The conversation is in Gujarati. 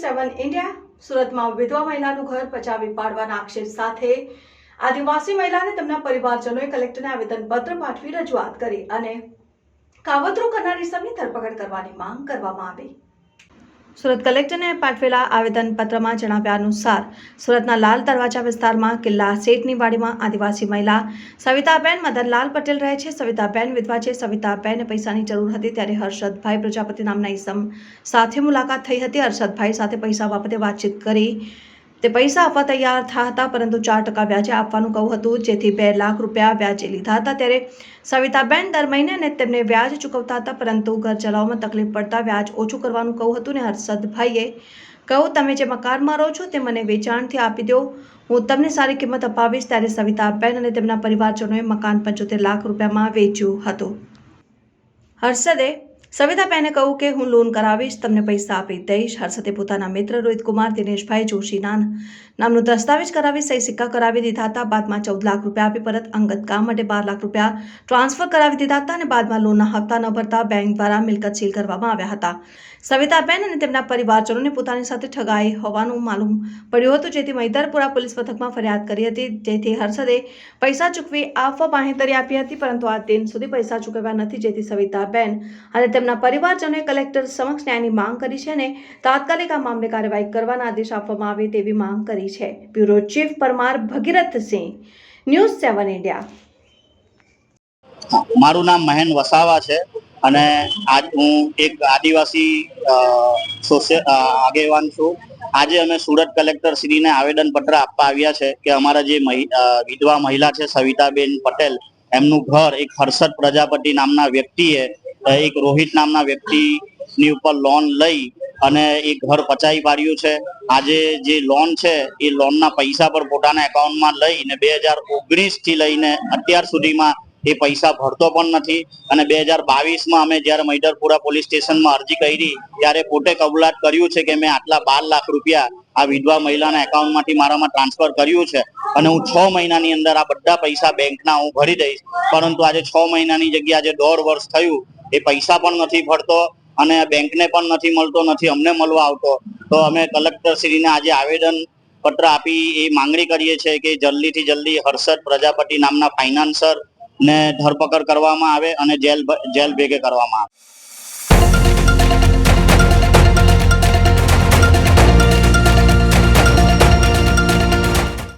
સેવન ઇન્ડિયા. સુરતમાં વિધવા મહિલાનું ઘર પચાવી પાડવાના આક્ષેપ સાથે આદિવાસી મહિલાને તેમના પરિવારજનોએ કલેક્ટરને આવેદનપત્ર પાઠવી રજૂઆત કરી અને કાવતરું કરનાર ઇસમની ધરપકડ કરવાની માંગ કરવામાં આવી. સુરત કલેક્ટરને પાઠવેલા આવેદનપત્રમાં જણાવ્યા અનુસાર, સુરતના લાલ દરવાજા વિસ્તારમાં કિલ્લા શેઠની વાડીમાં આદિવાસી મહિલા સવિતાબેન મદનલાલ પટેલ રહે છે. સવિતાબેન વિધવા છે. સવિતાબેન પૈસાની જરૂર હતી ત્યારે હર્ષદભાઈ પ્રજાપતિ નામના ઈસમ સાથે મુલાકાત થઈ હતી. હર્ષદભાઈ સાથે પૈસા બાબતે વાતચીત કરી તે પૈસા આપવા તૈયાર થયા હતા, પરંતુ ચાર ટકા વ્યાજે આપવાનું કહ્યું હતું. જેથી બે લાખ રૂપિયા વ્યાજે લીધા હતા. ત્યારે સવિતાબેન દર મહિને તેમને વ્યાજ ચૂકવતા હતા, પરંતુ ઘર ચલાવવામાં તકલીફ પડતા વ્યાજ ઓછું કરવાનું કહું હતું ને હર્ષદભાઈએ કહું તમે જે મકાનમાં રહો છો તે મને વેચાણથી આપી દો. હું તમને સારી કિંમત અપાવીશ. ત્યારે સવિતાબેન અને તેમના પરિવારજનોએ મકાન પંચોતેર લાખ રૂપિયામાં વેચ્યું હતું. હર્ષદે સવિતાબેને કહ્યું કે, હું લોન કરાવીશ, તમને પૈસા આપી દઈશ. હર્ષદે પોતાના મિત્ર રોહિત કુમાર દિનેશભાઈ જોશીના નામનું દસ્તાવેજ કરાવી સહી સિક્કા કરાવી દીધા હતા. બાદમાં ચૌદ લાખ રૂપિયા આપી પરત અંગત કામ માટે બાર લાખ રૂપિયા ટ્રાન્સફર કરાવી દીધા હતા અને બાદમાં લોનના હપ્તા ન ભરતા બેંક દ્વારા મિલકત સીલ કરવામાં આવ્યા હતા. સવિતાબેન અને તેમના પરિવારજનોને પોતાની સાથે ઠગાઈ હોવાનું માલુમ પડ્યું હતું. જેથી મૈદરપુરા પોલીસ મથકમાં ફરિયાદ કરી હતી. જેથી હર્ષદે પૈસા ચૂકવી આપવા બાંહેધરી આપી હતી, પરંતુ આ દિન સુધી પૈસા ચૂકવ્યા નથી. જેથી સવિતાબેન અને તેમના પરિવારજનોએ કલેક્ટર સમક્ષ ન્યાયની માંગ કરી છે અને તાત્કાલિક આ મામલે કાર્યવાહી કરવાના આદેશ આપવામાં આવે તેવી માંગ કરી છે. Bureau chief Parmar Bhagirathsinh news seven India. મારું નામ મહેન વસાવા છે અને આજ હું એક આદિવાસી આગેવાન છું. આજે અમે સુરત કલેક્ટર શ્રીને આવેદન પત્ર આપવા આવ્યા છે કે અમારા જે વિધવા મહિલા છે સવિતાબેન પટેલ, એમનું ઘર એક હર્ષદ પ્રજાપતિ નામના વ્યક્તિએ એક રોહિત નામના વ્યક્તિની ઉપર લોન લઈ અને એ ઘર પચાવી પાડ્યું છે. આજે જે લોન છે, એ લોનના પૈસા પર પોતાના એકાઉન્ટમાં લઈને બે હજાર ઓગણીસથી લઈને અત્યાર સુધીમાં એ પૈસા ભરતો પણ નથી. અને બે હજાર બાવીસમાં અમે જ્યારે મૈદરપુરા પોલીસ સ્ટેશનમાં અરજી કરી, ત્યારે પોતે કબૂલાત કર્યું છે કે મેં આટલા બાર લાખ રૂપિયા આ વિધવા મહિલાના એકાઉન્ટમાંથી મારામાં ટ્રાન્સફર કર્યું છે. અને હું છ મહિનાની અંદર આ બધા પૈસા બેંકના હું ભરી દઈશ. પરંતુ આજે છ મહિનાની જગ્યાએ આજે દોઢ વર્ષ થયું, એ પૈસા પણ નથી ભરતો. અને બેંકને પણ નથી મળતો, નથી અમને મળવા આવતો. તો અમે કલેક્ટર શ્રીને આજે આવેદન પત્ર આપી એ માંગણી કરીએ છીએ કે જલ્દીથી જલ્દી હર્ષદ પ્રજાપતિ નામના ફાઇનાન્સર ને ધરપકડ કરવામાં આવે અને જેલ જેલ ભેગે કરવામાં આવે.